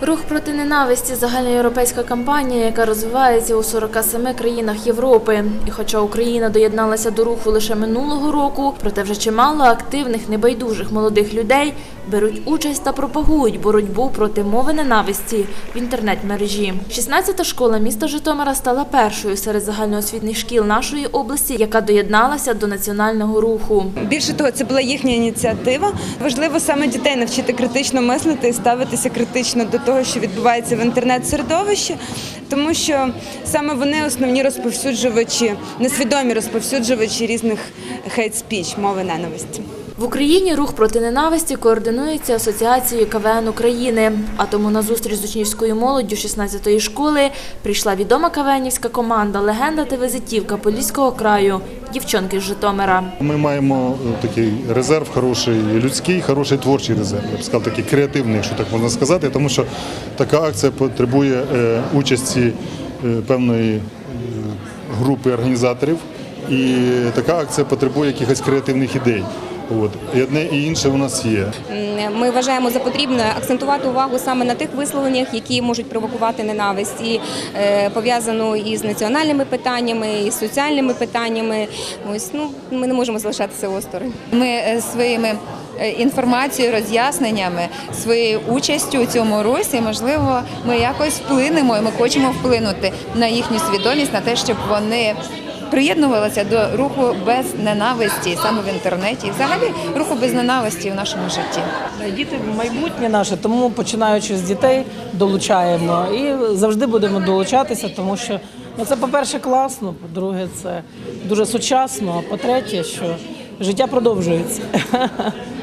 Рух проти ненависті загальноєвропейська кампанія, яка розвивається у 47 країнах Європи. І хоча Україна доєдналася до руху лише минулого року, проте вже чимало активних небайдужих молодих людей беруть участь та пропагують боротьбу проти мови ненависті в інтернет-мережі. 16-та школа міста Житомира стала першою серед загальноосвітніх шкіл нашої області, яка доєдналася до національного руху. Більше того, це була їхня ініціатива. Важливо саме дітей навчити критично мислити і ставитися критично до того, що відбувається в інтернет-середовищі, тому що саме вони основні розповсюджувачі, несвідомі розповсюджувачі різних хейт-спіч, мови ненависті. В Україні рух проти ненависті координується Асоціацією КВН України. А тому на зустріч з учнівською молоддю 16-ї школи прийшла відома КВНівська команда Легенда та візитівка Поліського краю дівчонки з Житомира. Ми маємо е, такий резерв, хороший людський, хороший творчий резерв. Я б сказав, такий креативний, якщо так можна сказати, тому що така акція потребує е, участі е, певної групи організаторів, і така акція потребує якихось креативних ідей. От. І одне і інше у нас є. Ми вважаємо за потрібне акцентувати увагу саме на тих висловленнях, які можуть провокувати ненависть, і е, пов'язану із національними питаннями, і з соціальними питаннями. Ось ну ми не можемо залишатися осторонь. Ми е, своїми е, інформацією, роз'ясненнями, своєю участю у цьому русі, можливо, ми якось вплинемо, і ми хочемо вплинути на їхню свідомість, на те, щоб вони приєднувалися до руху без ненависті саме в інтернеті, і взагалі руху без ненависті в нашому житті. Діти майбутнє наше, тому починаючи з дітей долучаємо і завжди будемо долучатися, тому що ну, це, по-перше, класно, по-друге, це дуже сучасно, а по-третє, що життя продовжується.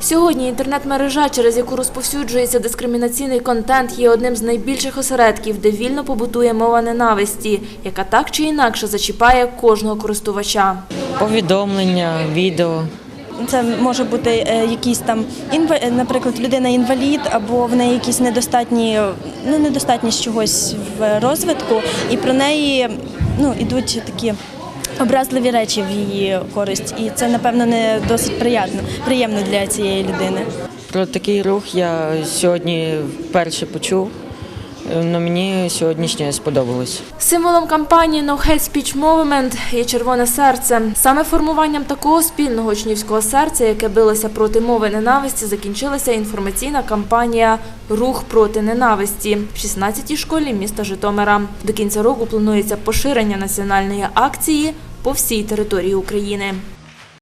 Сьогодні інтернет-мережа, через яку розповсюджується дискримінаційний контент, є одним з найбільших осередків, де вільно побутує мова ненависті, яка так чи інакше зачіпає кожного користувача. повідомлення, відео. Це може бути е, якийсь там інва- наприклад, людина інвалід, або в неї якісь недостатні, ну недостатність чогось в розвитку, і про неї ну ідуть такі. Образливі речі в її користь, і це напевно не досить приємно, приємно для цієї людини. Про такий рух я сьогодні вперше почув. але мені сьогоднішнє сподобалось. Символом кампанії No Hate Speech Movement є червоне серце. Саме формуванням такого спільного учнівського серця, яке билося проти мови ненависті, закінчилася інформаційна кампанія Рух проти ненависті в 16-й школі міста Житомира. До кінця року планується поширення національної акції по всій території України.